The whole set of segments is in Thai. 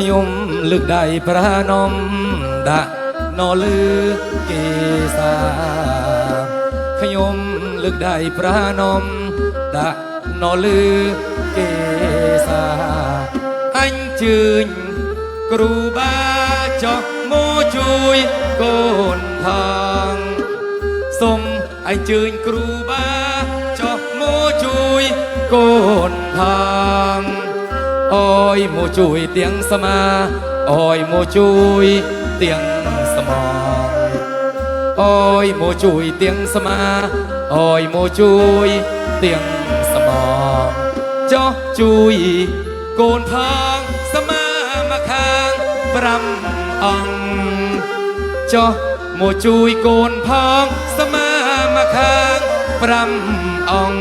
ខ្ញុំលឹកដៃប្រានំដាក់ណលឺគេសាខ្ញុំលឹកដៃប្រានំដាក់ណលឺគេសាអញជឿញគ្រូបាចោះមកជួយកូនផងសុំអញជឿញគ្រូបាចោះមកជួយកូនផង អើយមកជួយទាំងសមាអើយមកជួយទាំងសមងអើយមកជួយទាំងសមាអើយមកជួយទាំងសមងចោះជួយកូនផងសមាមកខាង5អង្គចោះមកជួយកូនផងសមាមកខាង5អង្គ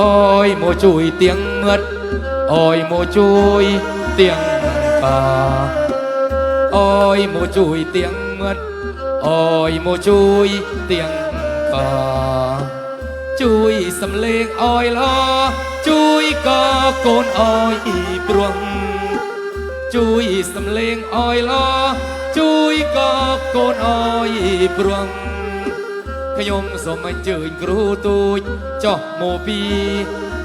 អើយមកជួយទាំងមឹត់ អើយមកជួយទៀងតាអើយមកជួយទៀងមាត់អើយមកជួយទៀងតាជួយសំលេងអើយល្អជួយក៏កូនអើយព្រោះជួយសំលេងអើយល្អជួយក៏កូនអើយព្រោះខ្ញុំសូមអញ្ជើញគ្រូទូចចោះមកពី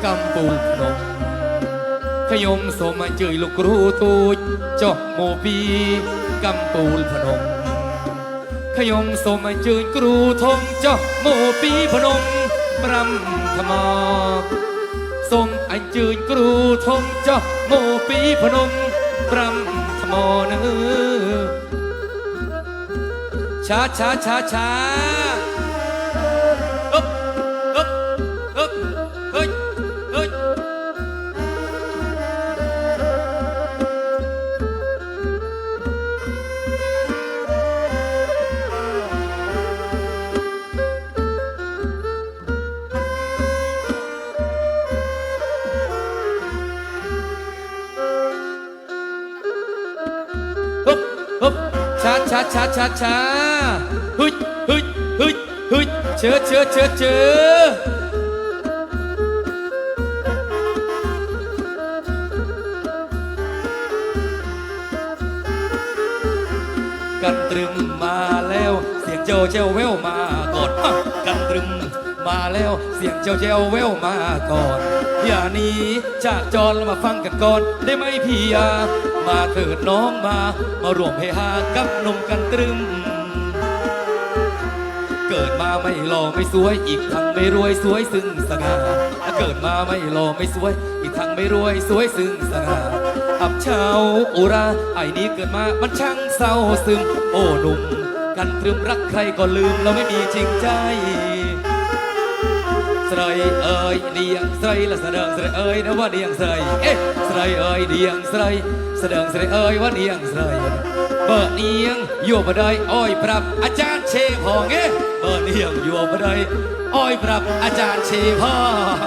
កម្ពុជាភ្នំ ខ្ញុំសូមអញ្ជើញលោកគ្រូទូចចុះមកពីកំពូលភ្នំខ្ញុំសូមអញ្ជើញគ្រូធំចុះមកពីភ្នំប្រាំថ្មសូមអញ្ជើញគ្រូធំចុះមកពីភ្នំប្រាំថ្មនឹងឆាឆាឆាឆា ช้าช้าช้าช้าช้าเฮ้ยเฮ้ยเฮ้ยเฮ้ยเชื่อเชื่อเชื่อเชื่อกันตรึมมาแล้ว เสียงเจ้าเจ้าแววมาก่อนอะกันตรึม มาแล้วเสียงเจ้าเจ้าแววมาก่อน อย่านี้จากจรมาฟังกันก่อนได้ไหมพี่ยามาเถิดน้องมา มารวมเฮฮากับนมกันตรึม เกิดมาไม่หล่อไม่สวย อีกทั้งไม่รวยสวยซึ่งสง่าเกิดมาไม่หล่อไม่สวย อีกทั้งไม่รวยสวยซึ่งสง่าอับเช้าอุราไอ้นี้เกิดมามันช่างเศร้าซึม โอ้หนุ่ม กันตรึมรักใครก็ลืมเราไม่มีจริงใจ สไลเอ้ยเดียงสไลละแสดงสไลเอ้ยนะว่าเดียงสไลเอ๊ะสไลเอ้ยเดียงสไลแสดงสไลเอ้ยว่าเดียงสไลเปิดเนียงอยู่บ่ได้อ้อยปรับอาจารย์เชพองเอ๊ะเปิดเนียงอยู่บ่ได้อ้อยปรับอาจารย์เชพอง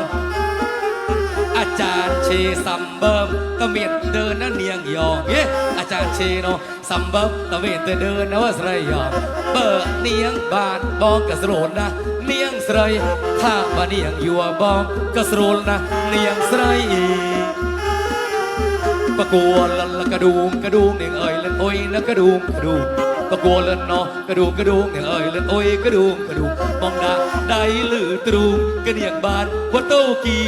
อาจารย์เชซัมเบิมตะเมียนเดินนั่นเนียงยองเย้อาจารย์เชโนซัมเบิมตะเมียนเดินนะว่าสไรยองเปิดเนียงบานบองกระสโรนนะเนีย ស្រីថាបើនាងយួបងក៏ស្រួលណាស់នាងស្រីបកួលលកដូងកដូងនាងអើយលិនអុយលកដូងកដូងបកួលលិនណោះកដូងកដូងនាងអើយលិនអុយកដូងកដូងបងដាក់ដៃលឺទ្រូងកនាងបានវតូគី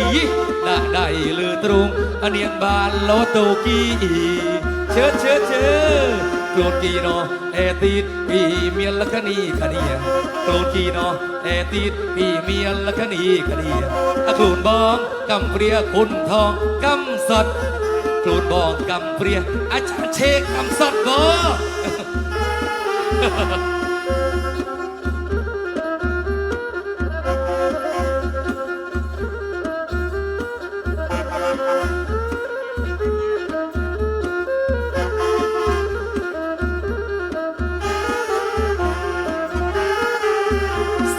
ដាក់ដៃលឺទ្រូងអនាងបានលោតូគីឈើឈើឈើខ្លួនគីណោះ นโอ้ยกระดูงกระดูงมองหน้าได้หรือตรุงกระเนียงบานวัดโตกีหน้าได้หรือตรุงอันเนียงบานแล้ววัดโตกีเชิญเชิญเชิญโกรธกีเนาะแอติดปีเมียละคณีคะเนียงโกรธกีเนาะแอติดปีเมียละคณีคะเนียอะคลูนบองกำเปรียคุณทองกำสัตครูดบอกกำเปรียอาจารย์เชกกำสัตว์บอ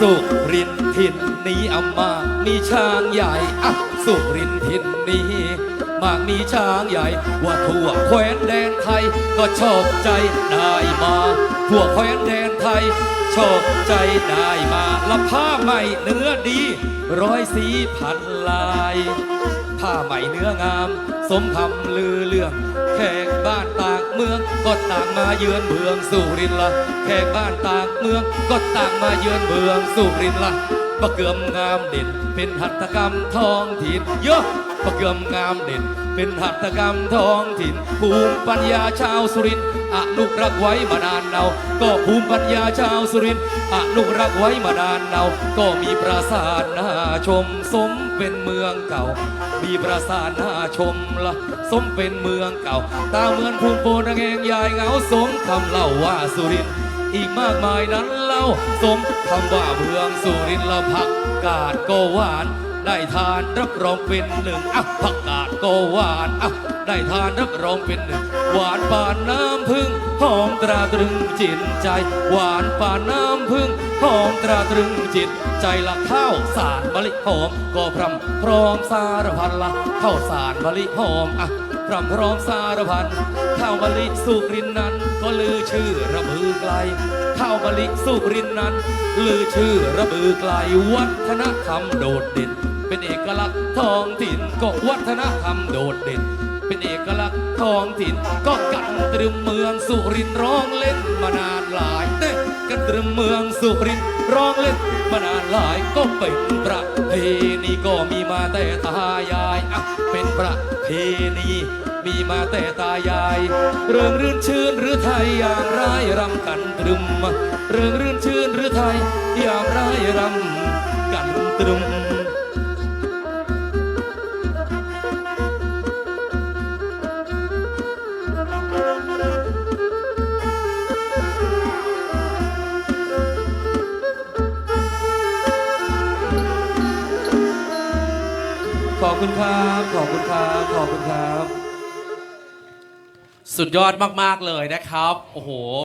สุรินทร์นนี้อามามีช้างใหญ่อะสุรินทร์นนี้มากมีช้างใหญ่ ว่าทั่วแคว้นแดนไทย ก็ชอบใจได้มา ทั่วแคว้นแดนไทย ชอบใจได้มาละผ้าใหม่เนื้อดี ร้อยสีพันลาย ผ้าไหมเนื้องาม สมคำลือเรื่อง แขกบ้านต่างเมืองก็ต่างมาเยือนเมืองสุรินทร์ละแขกบ้านต่างเมืองก็ต่างมาเยือนเมืองสุรินทร์ละปะเกือมงามเด่น เป็นหัตถกรรมท้องถิ่นเยอะปะเกือมงามเด่น เป็นหัตถกรรมท้องถิ่นภูมิปัญญาชาวสุรินทร์ อนุรักษ์ไว้มานานเนาก็ภูมิปัญญาชาวสุรินทร์อนุรักษ์ไว้มานานเนาก็มีปราสาทน่าชมสมเป็นเมืองเก่า มีปราสาทน่าชมละสมเป็นเมืองเก่า ตาเหมือนภูมิโปนระแงงยายเหงาสมคำเล่าว่าสุรินทร์อีกมากมายนั้นเล่าสมคำว่าเมืองสุรินทร์ละผักกาดก็หวาน ได้ทานรับรองเป็นหนึ่งอะผักกาดก็หวานอะได้ทานรับรองเป็นหนึ่งหวานปานน้ำพึ่งหอมตราตรึงจิตใจ หวานปานน้ำพึ่งหอมตราตรึงจิต ใจละข้าวสารมะลิหอมก็พรำพร้อมสารพันละข้าวสารมะลิหอมอะพรำพร้อมสารพันข้าวมะลิสุรินนั้นก็ลือชื่อระบือไกลข้าวมะลิสุรินนั้น ลือชื่อระบือไกลวัฒนธรรมโดดเด่นเป็นเอกลักษณ์ท้องถิ่นก็วัฒนธรรมโดดเด่น เป็นเอกลักษณ์ท้องถิ่น ก็กันตรึมเมืองสุรินร้องเล่นมานานหลายเด้กันตรึมเมืองสุรินร์ร้องเล่นมานานหลายก็เป็นประเพณีก็มีมาแต่ตายายอะเป็นประเพณีมีมาแต่ตายาย เรื่องรื่นชื่นหรือไทยอย่างไรรำกันตรึม เรื่องรื่นชื่นหรือไทยอย่างไรรำกันตรึม คุณครับ ขอบคุณครับ ขอบคุณครับ สุดยอดมาก ๆ เลยนะครับ โอ้โห